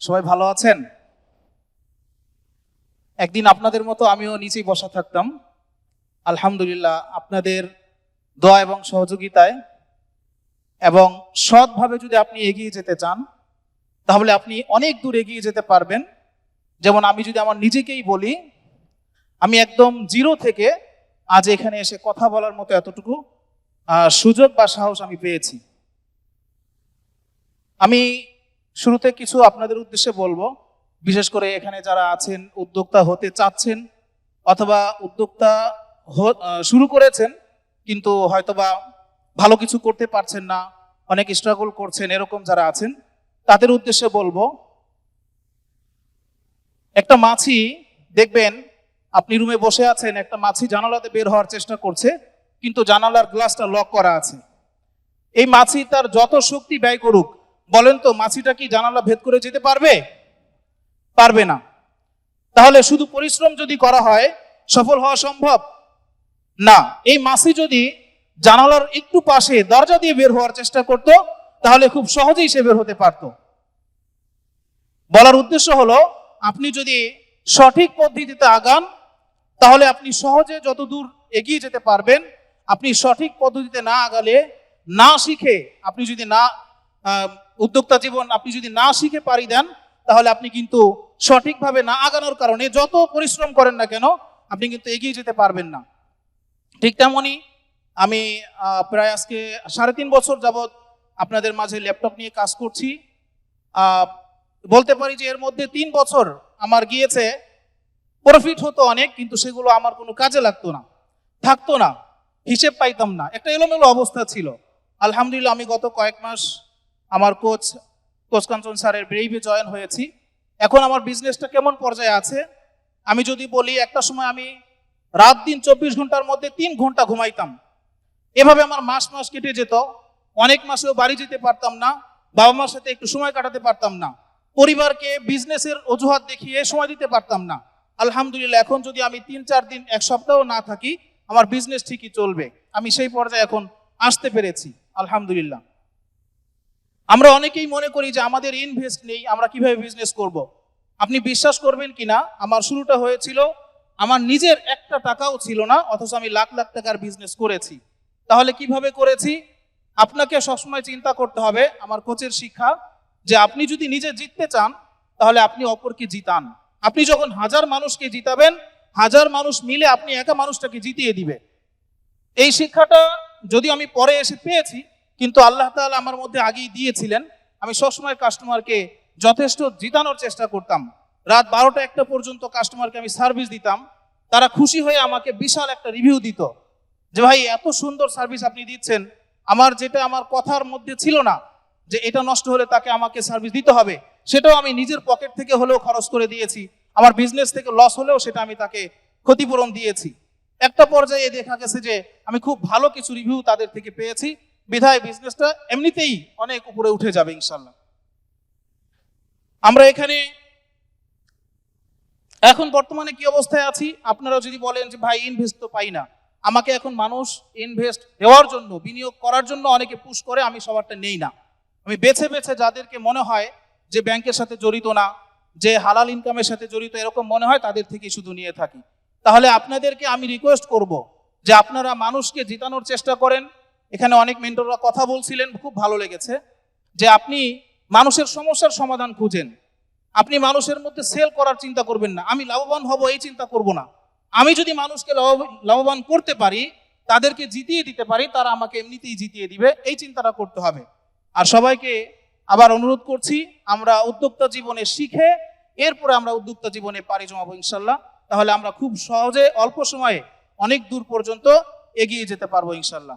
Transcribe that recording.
সবাই ভালো আছেন? একদিন আপনাদের মতো আমিও নিচেই বসা থাকতাম। আলহামদুলিল্লাহ, আপনাদের দোয়া এবং সহযোগিতায়। এবং সৎভাবে যদি আপনি এগিয়ে যেতে চান, তাহলে আপনি অনেক দূর এগিয়ে যেতে পারবেন। যেমন আমি যদি আমার নিজেকেই বলি, আমি একদম জিরো থেকে আজ এখানে এসে কথা বলার মতো এতটুকু সুযোগ বা সাহস আমি পেয়েছি। আমি শুরুতে কিছু আপনাদের উদ্দেশ্যে বলব। বিশেষ করে এখানে যারা আছেন, উদ্যোক্তা হতে চাচ্ছেন অথবা উদ্যোক্তা শুরু করেছেন, কিন্তু হয়তোবা ভালো কিছু করতে পারছেন না, অনেক স্ট্রাগল করছেন, এরকম যারা আছেন, তাদের উদ্দেশ্যে বলব, একটা মাছি, দেখবেন আপনি রুমে বসে আছেন, একটা মাছি জানালাতে বের হওয়ার চেষ্টা করছে, কিন্তু জানালার গ্লাসটা লক করা আছে। এই মাছি তার যত শক্তি ব্যয় করুক বলেন তো মাছিটা কি জানালা ভেদ করে যেতে পারবে? পারবে না। তাহলে শুধু পরিশ্রম যদি করা হয়, সফল হওয়া সম্ভব? না। এই মাছি যদি জানালার একটু পাশে দরজা দিয়ে বের হওয়ার চেষ্টা করত, তাহলে খুব সহজেই সে বের হতে পারত। বলার উদ্দেশ্য হলো, আপনি যদি সঠিক পদ্ধতিতে আগান, তাহলে আপনি সহজে যত দূর এগিয়ে যেতে পারবেন, আপনি সঠিক পদ্ধতিতে না আগালে না শিখে, আপনি যদি না উদ্যোক্তা জীবন আপনি যদি না শিখে পারি দেন, তাহলে আপনি কিন্তু সঠিকভাবে না আগানোর কারণে যত পরিশ্রম করেন না কেন, আপনি কিন্তু এগিয়ে যেতে পারবেন না। ঠিক তেমনই আমি প্রায় আজকে সাড়ে তিন বছর যাবৎ আপনাদের মাঝে ল্যাপটপ নিয়ে কাজ করছি। বলতে পারি যে এর মধ্যে তিন বছর আমার গিয়েছে। প্রফিট হতো অনেক, কিন্তু সেগুলো আমার কোনো কাজে লাগতো না, থাকতো না, হিসেব পাইতাম না। একটা এলোমেলো অবস্থা ছিল। আলহামদুলিল্লাহ আমি গত কয়েক মাস আমার কোচ কোচ কাঞ্চন স্যারের ব্রেইভে জয়েন হয়েছি। এখন আমার বিজনেসটা কেমন পর্যায়ে আছে? আমি যদি বলি, একটা সময় আমি রাত দিন চব্বিশ ঘণ্টার মধ্যে তিন ঘণ্টা ঘুমাইতাম। এভাবে আমার মাস মাস কেটে যেত। অনেক মাসেও বাড়ি যেতে পারতাম না, বাবা মার সাথে একটু সময় কাটাতে পারতাম না। পরিবারকে বিজনেসের অজুহাত দেখিয়ে সময় দিতে পারতাম না। আলহামদুলিল্লাহ, এখন যদি আমি তিন চার দিন, এক সপ্তাহ না থাকি, আমার বিজনেস ঠিকই চলবে। আমি সেই পর্যায়ে এখন আসতে পেরেছি। আলহামদুলিল্লাহ। আমরা অনেকেই মনে করি যে আমাদের ইনভেস্ট নেই, আমরা কীভাবে বিজনেস করব। আপনি বিশ্বাস করবেন কিনা? আমার শুরুটা হয়েছিল, আমার নিজের একটা টাকাও ছিল না, অথচ আমি লাখ লাখ টাকার বিজনেস করেছি। তাহলে কীভাবে করেছি? আপনাকে সবসময় চিন্তা করতে হবে, আমার কোচের শিক্ষা, যে আপনি যদি নিজে জিততে চান, তাহলে আপনি অপরকে জিতান। আপনি যখন হাজার মানুষকে জিতাবেন, হাজার মানুষ মিলে আপনি একা মানুষটাকে জিতিয়ে দিবে। এই শিক্ষাটা যদি আমি পরে এসে পেয়েছি কিন্তু আল্লাহ তাআলা আমার মধ্যে আগেই দিয়েছিলেন, আমি সবসময় কাস্টমারকে যথেষ্ট জিতানোর চেষ্টা করতাম। রাত বারোটা একটা পর্যন্ত কাস্টমারকে আমি সার্ভিস দিতাম। তারা খুশি হয়ে আমাকে বিশাল একটা রিভিউ দিত, যে ভাই, এত সুন্দর সার্ভিস আপনি দিচ্ছেন। আমার যেটা আমার কথার মধ্যে ছিল না, যে এটা নষ্ট হলে তাকে আমাকে সার্ভিস দিতে হবে, সেটাও আমি নিজের পকেট থেকে হলেও খরচ করে দিয়েছি। আমার বিজনেস থেকে লস হলেও সেটা আমি তাকে ক্ষতিপূরণ দিয়েছি। একটা পর্যায়ে দেখা গেছে যে আমি খুব ভালো কিছু রিভিউ তাদের থেকে পেয়েছি। বিধায় বিজনেসটা এমনিতেই অনেক উপরে উঠে যাবে ইনশাল্লাহ আমরা এখানে এখন বর্তমানে কি অবস্থায় আছি? আপনারা যদি বলেন যে, ভাই ইনভেস্ট তো পাই না। আমাকে এখন মানুষ ইনভেস্ট দেওয়ার জন্য, বিনিয়োগ করার জন্য অনেকে পুশ করে, আমি সবারটা নেই না। আমি বেছে বেছে যাদেরকে মনে হয় যে, ব্যাংকের সাথে জড়িত না, যে, হালাল ইনকামের সাথে জড়িত, এরকম মনে হয়, তাদের থেকে শুধু নিয়ে থাকি। তাহলে আপনাদেরকে আমি রিকোয়েস্ট করব যে, আপনারা মানুষকে জিতানোর চেষ্টা করেন এখানে অনেক মেন্টররা কথা বলছিলেন, খুব ভালো লেগেছে, যে আপনি মানুষের সমস্যার সমাধান খুঁজেন। আপনি মানুষের মধ্যে সেল করার চিন্তা করবেন না। আমি লাভবান হব, এই চিন্তা করব না। আমি যদি মানুষকে লাভ- লাভবান করতে পারি, তাদেরকে জিতিয়ে দিতে পারি, তারা আমাকে এমনিতেই জিতিয়ে দিবে, এই চিন্তাটা করতে হবে। আর সবাইকে আবার অনুরোধ করছি, আমরা উদ্যোক্তা জীবনে শিখে, এরপরে আমরা উদ্যোক্তা জীবনে পাড়ি জমাবো ইনশাল্লাহ। তাহলে আমরা খুব সহজে, অল্প সময়ে অনেক দূর পর্যন্ত এগিয়ে যেতে পারব ইনশাল্লাহ।